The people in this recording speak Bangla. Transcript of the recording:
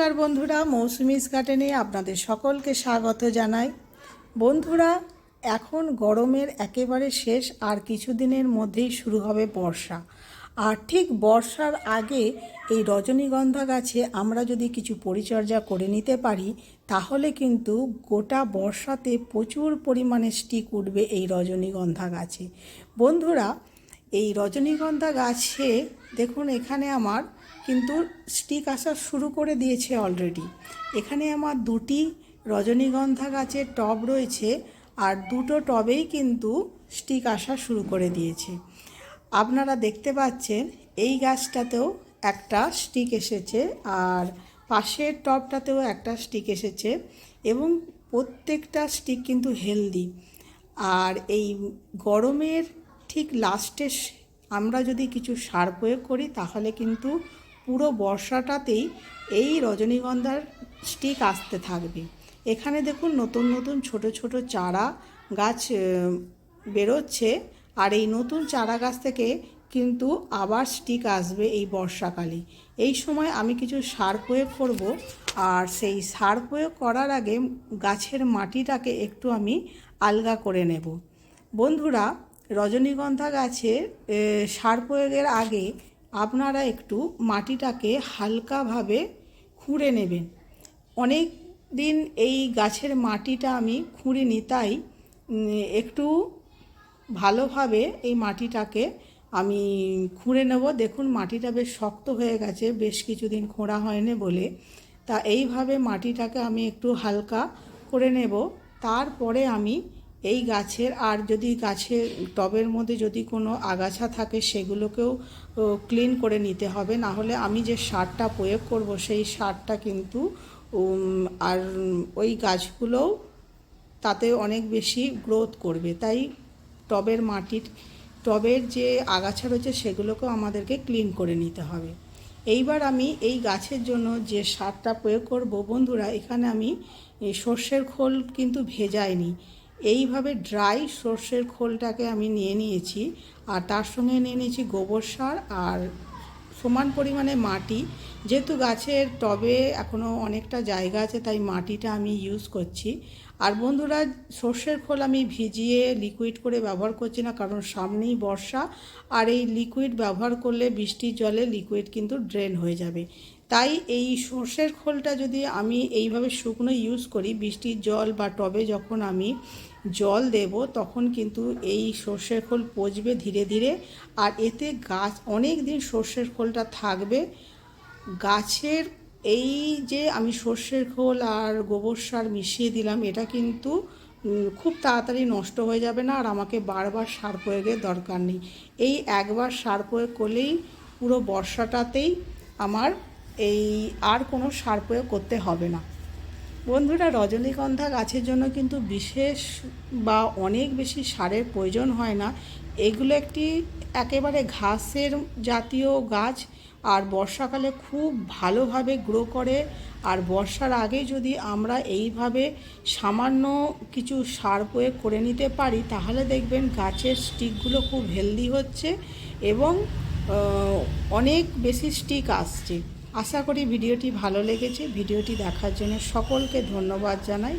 নমস্কার বন্ধুরা মৌসুমিস গার্ডেনে আপনাদের সকলকে স্বাগত জানাই। বন্ধুরা, এখন গরমের একেবারে শেষ আর কিছুদিনের মধ্যেই শুরু হবে বর্ষা। আর ঠিক বর্ষার আগে এই রজনীগন্ধা গাছে আমরা যদি কিছু পরিচর্যা করে নিতে পারি, তাহলে কিন্তু গোটা বর্ষাতে প্রচুর পরিমাণে স্টিক উঠবে এই রজনীগন্ধা গাছে। বন্ধুরা এই রজনীগন্ধা গাছে, দেখুন এখানে আমার কিন্তু স্টিক আসা শুরু করে দিয়েছে অলরেডি এখানে আমার দুটি রজনীগন্ধা গাছের টব রয়েছে আর দুটো টবেই কিন্তু স্টিক আসা শুরু করে দিয়েছে। আপনারা দেখতে পাচ্ছেন, এই গাছটাতেও একটা স্টিক এসেছে আর পাশের টবটাতেও একটা স্টিক এসেছে এবং প্রত্যেকটা স্টিক কিন্তু হেলদি আর এই গরমের ঠিক লাস্টে আমরা যদি কিছু সার প্রয়োগ করি, তাহলে কিন্তু পুরো বর্ষাটাতেই এই রজনীগন্ধার স্টিক আসতে থাকবে। এখানে দেখুন নতুন নতুন ছোট ছোট চারা গাছ বেরোচ্ছে। আর এই নতুন চারা গাছ থেকে কিন্তু আবার স্টিক আসবে এই বর্ষাকালে। এই সময় আমি কিছু সার প্রয়োগ করব। আর সেই সার প্রয়োগ করার আগে গাছের মাটিটাকে একটু আমি আলগা করে নেব। বন্ধুরা রজনীগন্ধা গাছে সার প্রয়োগের আগে আপনারা একটু মাটিটাকে হালকাভাবে খুঁড়ে নেবেন। অনেক দিন এই গাছের মাটিটা আমি খুঁড়িনি, তাই একটু ভালোভাবে এই মাটিটাকে আমি খুঁড়ে নেব। দেখুন, মাটিটা বেশ শক্ত হয়ে গেছে, বেশ কিছুদিন খোঁড়া হয়নি বলে। তা এইভাবে মাটিটাকে আমি একটু হালকা করে নেব। তারপরে আমি এই গাছের, আর যদি গাছের টবের মধ্যে যদি কোনো আগাছা থাকে, সেগুলোকেও ক্লিন করে নিতে হবে। না হলে আমি যে সারটা প্রয়োগ করব, সেই সারটা কিন্তু আর ওই গাছগুলোও তাতে অনেক বেশি গ্রোথ করবে। তাই টবের মাটির, টবের যে আগাছা রয়েছে, সেগুলোকেও আমাদেরকে ক্লিন করে নিতে হবে। এইবার আমি এই গাছের জন্য যে সারটা প্রয়োগ করব, বন্ধুরা, এখানে আমি সর্ষের খোল কিন্তু ভেজাইনি। এইভাবে ড্রাই সর্ষের খোলটাকে আমি নিয়ে নিয়েছি, আর তার সঙ্গে নিয়ে নিয়েছি গোবর সার আর সমান পরিমাণে মাটি। যেহেতু গাছের টবে এখনও অনেকটা জায়গা আছে, তাই মাটিটা আমি ইউজ করছি। আর বন্ধুরা, সর্ষের খোল আমি ভিজিয়ে লিকুইড করে ব্যবহার করছি না, কারণ সামনেই বর্ষা, আর এই লিকুইড ব্যবহার করলে বৃষ্টির জলে লিকুইড কিন্তু ড্রেন হয়ে যাবে। তাই এই সর্ষের খোলটা যদি আমি এইভাবে শুকনো ইউজ করি, বৃষ্টির জল বা টবে যখন আমি জল দেব, তখন কিন্তু এই সর্ষের খোল পচবে ধীরে ধীরে। আর এতে গাছ অনেক দিন সর্ষের খোলটা থাকবে। গাছের এই যে আমি সর্ষের খোল আর গোবর সার মিশিয়ে দিলাম, এটা কিন্তু খুব তাড়াতাড়ি নষ্ট হয়ে যাবে না, আর আমাকে বারবার সার প্রয়োগের দরকার নেই। এই একবার সার প্রয়োগ করলেই পুরো বর্ষাটাতেই আমার এই আর কোনো সার প্রয়োগ করতে হবে না। বন্ধুরা, রজনীগন্ধা গাছের জন্য কিন্তু বিশেষ বা অনেক বেশি সারের প্রয়োজন হয় না। এগুলো একটি একেবারে ঘাসের জাতীয় গাছ আর বর্ষাকালে খুব ভালোভাবে গ্রো করে। আর বর্ষার আগে যদি আমরা এইভাবে সামান্য কিছু সার প্রয়োগ করে নিতে পারি, তাহলে দেখবেন গাছের স্টিকগুলো খুব হেলদি হচ্ছে এবং অনেক বেশি স্টিক আসছে। আশা করি ভিডিওটি ভালো লেগেছে। ভিডিওটি দেখার জন্য সকলকে ধন্যবাদ জানাই।